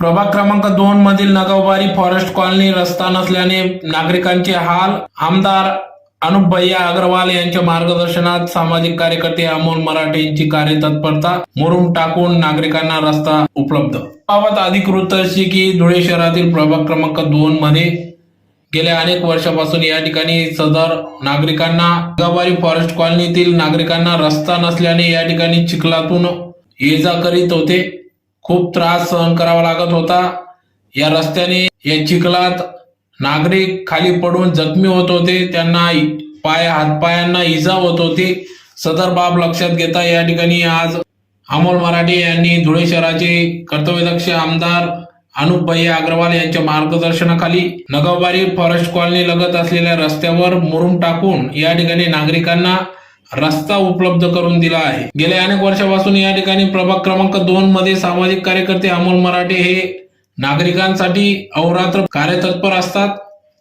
प्रभाग क्रमांक दोन मधील नगावबारी फॉरेस्ट कॉलनी रस्ता नसल्याने नागरिकांचे हाल आमदार अनुप भैया अग्रवाल यांच्या मार्गदर्शनात सामाजिक कार्यकर्ते अमोल मराठे यांची कार्यतत्परता मुरुम टाकून नागरिकांना रस्ता उपलब्ध. बाबत अधिक वृत्त अशी की धुळे शहरातील प्रभाग क्रमांक दोन मध्ये गेल्या अनेक वर्षापासून या ठिकाणी सदर नागरिकांना नगावारी फॉरेस्ट कॉलनीतील नागरिकांना रस्ता नसल्याने या ठिकाणी चिखलातून ये जा करीत होते. खूप त्रास सहन करावा लागत होता. या रस्त्याने या चिखलात नागरिक खाली पडून जखमी होत होते. त्यांना पाय हातपायांना इजा होत होती. सदर बाब लक्षात घेता या ठिकाणी आज अमोल मराठे यांनी धुळे शहराचे कर्तव्यदक्ष आमदार अनुप भैया अग्रवाल यांच्या मार्गदर्शनाखाली नगावबारी फॉरेस्ट कॉलनी लगत असलेल्या रस्त्यावर मुरुम टाकून या ठिकाणी नागरिकांना रस्ता उपलब्ध करून दिला आहे. गेल्या अनेक वर्षापासून या ठिकाणी प्रभाग क्रमांक दोन मध्ये सामाजिक कार्यकर्ते अमोल मराठे हे नागरिकांसाठी अहोरात्र कार्यतत्पर असतात.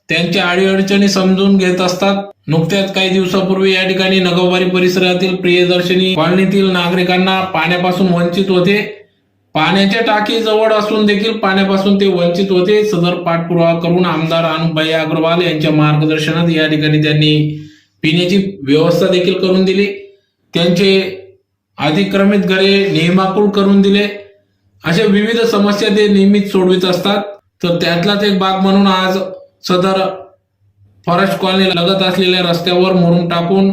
त्यांच्या अडीअडचणी समजून घेत असतात. नुकत्याच काही दिवसापूर्वी या ठिकाणी नगोबारी परिसरातील प्रियदर्शनी कॉलनीतील नागरिकांना पाण्यापासून वंचित होते. पाण्याच्या टाकी जवळ असून देखील पाण्यापासून ते वंचित होते. सदर पाठपुरावा करून आमदार अनुभाई अग्रवाल यांच्या मार्गदर्शनात या ठिकाणी त्यांनी पिण्याची व्यवस्था देखील करून दिली. त्यांचे अतिक्रमित घरे नियमाकुळ करून दिले. अशा विविध समस्या ते नेहमीच सोडवित असतात. तर त्यातलाच एक भाग म्हणून आज सदर फॉरेस्ट कॉलनी लगत असलेल्या रस्त्यावर मुरुम टाकून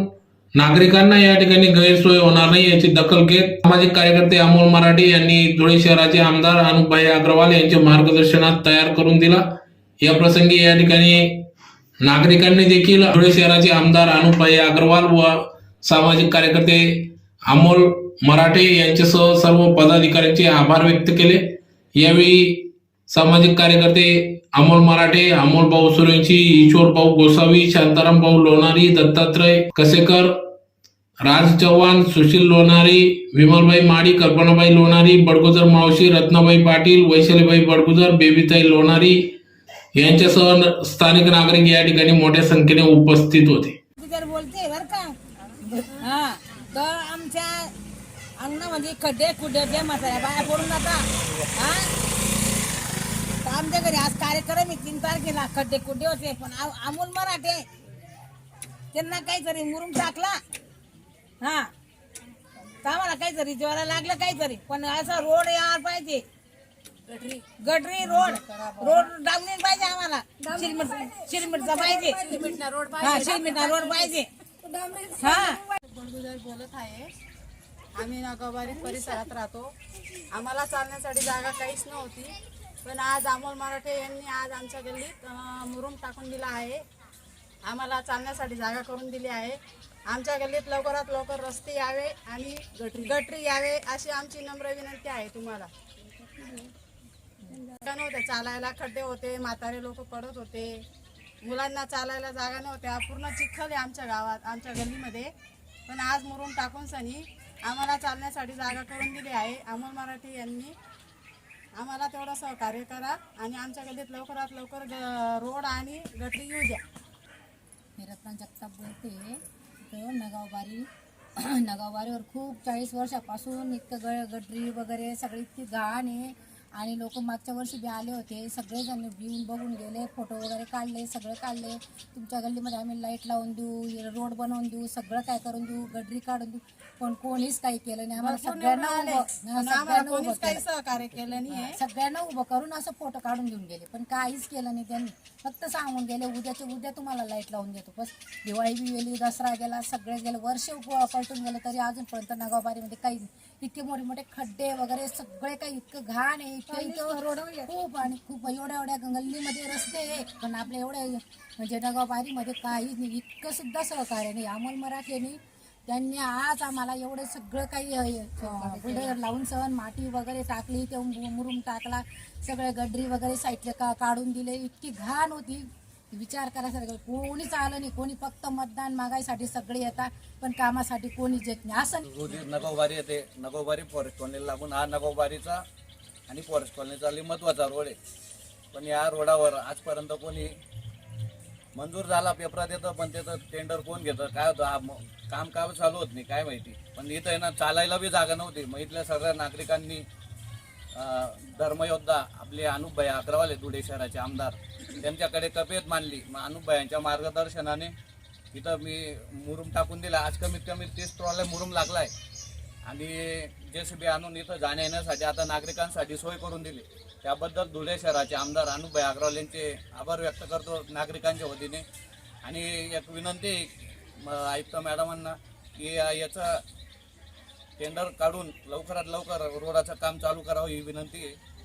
नागरिकांना या ठिकाणी गैरसोय होणार नाही याची दखल घेत सामाजिक कार्यकर्ते अमोल मराठे यांनी धुळे शहराचे आमदार अनुपभाई अग्रवाल यांच्या मार्गदर्शनात तयार करून दिला. या प्रसंगी या ठिकाणी नागरिकांनी देखील धुळे शहराचे आमदार अनुपाई अग्रवाल व सामाजिक कार्यकर्ते अमोल मराठे यांच्यासह सर्व पदाधिकाऱ्यांचे आभार व्यक्त केले. यावेळी सामाजिक कार्यकर्ते अमोल मराठे अमोल भाऊ सुरेंची ईश्वर भाऊ गोसावी शांताराम भाऊ लोणारी दत्तात्रय कसेकर राज चव्हाण सुशील लोणारी विमलबाई माडी कल्पनाबाई लोणारी बडगुजर मावशी रत्नाबाई पाटील वैशालीबाई बडगुजर बेबीताई लोणारी यांच्यासह स्थानिक नागरिक या ठिकाणी मोठ्या संख्येने उपस्थित होते. जर बोलते बर का? हा तर आमच्या अंगणामध्ये खड्डे खुड्डे जे मसाल्या बाया पडून जाता. हा? तर आमच्या घरी आज कार्यक्रम आहे. तीन तारखेला खड्डे खुड्डे होते. पण आ- अमोल मराठे त्यांना काहीतरी मुरुम टाकला. हा? तर आम्हाला काहीतरी जेवायला लागलं काहीतरी. पण असा रोड यावर पाहिजे. गटरी रोड. रोड डावणी पाहिजे आम्हाला. शिरमिट शिरमिटचा पाहिजे. हा शिरमिटा रोड पाहिजे. हा. बोलत आहे. आम्ही नगावारी परिसरात राहतो. आम्हाला चालण्यासाठी जागा काहीच नव्हती. पण आज अमोल मराठे यांनी आज आमच्या गल्लीत मुरुम टाकून दिला आहे. आम्हाला चालण्यासाठी जागा करून दिली आहे. आमच्या गल्लीत लवकरात लवकर रस्ते यावे आणि गटरी. गटरी यावे अशी आमची नम्र विनंती आहे तुम्हाला. जागा नव्हत्या चालायला खड्डे होते म्हातारे लोक पडत होते. मुलांना चालायला जागा नव्हत्या पूर्ण चिखल आहे आमच्या गावात आमच्या गल्लीमध्ये. पण आज मुरून टाकून सनी आम्हाला चालण्यासाठी जागा करून दिली आहे. अमोल मराठी यांनी आम्हाला तेवढं सहकार्य करा आणि आमच्या गल्लीत लवकरात लवकर ग- रोड आणि गटरी येऊ द्या. मी रत्ना जगताप बोलते इथं नगावबारी नगावबारीवर खूप चाळीस वर्षापासून इतकं ग गटरी वगैरे सगळी इतकी घाण आहे. आणि लोक मागच्या वर्षी बी आले होते सगळेजण येऊन बघून गेले फोटो वगैरे काढले सगळं काढले. तुमच्या गल्लीमध्ये आम्ही लाइट लावून देऊ रोड बनवून देऊ सगळं काय करून देऊ गटरी काढून देऊ. पण कोणीच काही केलं नाही. आम्हाला सगळ्यांना. सहकार्य केलं नाही सगळ्यांना उभं करून असं फोटो काढून घेऊन गेले. पण काहीच केलं नाही त्यांनी. फक्त सांगून गेले उद्याच्या उद्या तुम्हाला लाइट लावून देतो. बस. दिवाळी बी गेली दसरा गेला सगळे गेले. वर्ष पलटून गेलं तरी अजूनपर्यंत नगावबारीमध्ये काही इतके मोठे मोठे खड्डे वगैरे सगळे काही इतकं घाण आहे. इतकं इथं रोड खूप आणि खूप एवढ्या एवढ्या गल्लीमध्ये रस्ते आहे. पण आपल्या एवढ्या म्हणजे नगावबारीमध्ये काहीच नाही. इतकं सुद्धा सहकार्य नाही. अमोल मराठेनी त्यांनी आज आम्हाला एवढं सगळं काही बुलडर लावून सण माती वगैरे टाकली ते मुरुम टाकला सगळे गडरी वगैरे साईडले का काढून दिले. इतकी घाण होती. विचार करायसारखं कोणीच आलं नाही. कोणी फक्त मतदान मागायसाठी सगळे येतात. पण कामासाठी कोणीच येत नाही. असं नगोबारी येते. नगोबारी फॉरेस्ट लागून हा नगोबारीचा आणि फॉरेस्ट कॉलनीचा लई महत्त्वाचा रोड आहे. पण या रोडावर आजपर्यंत कोणी मंजूर झाला पेपरात येतं पण त्याचं टेंडर कोण घेतं? काय होतं? हा काम काम चालू होत नाही काय माहिती. पण इथं आहे ना चालायला बी जागा नव्हती. मग इथल्या सगळ्या नागरिकांनी धर्मयोद्धा आपले अनुपभाई अग्रवाल आहे धुळे शहराचे आमदार त्यांच्याकडे तब्येत मानली मग अनुपभायांच्या मार्गदर्शनाने इथं मी मुरुम टाकून दिला. आज कमीत कमी तीस ट्रॉले मुरुम आहे आणि जे सी बी आणून इथं जाण्या येण्यासाठी आता नागरिकांसाठी सोय करून दिली. त्याबद्दल धुळे शहराचे आमदार अनुभाई अग्रवाल यांचे आभार व्यक्त करतो नागरिकांच्या वतीने. आणि एक विनंती आयुक्त मॅडमांना की या- याचं टेंडर काढून लवकरात लवकर रोडाचं काम चालू करावं ही विनंती आहे.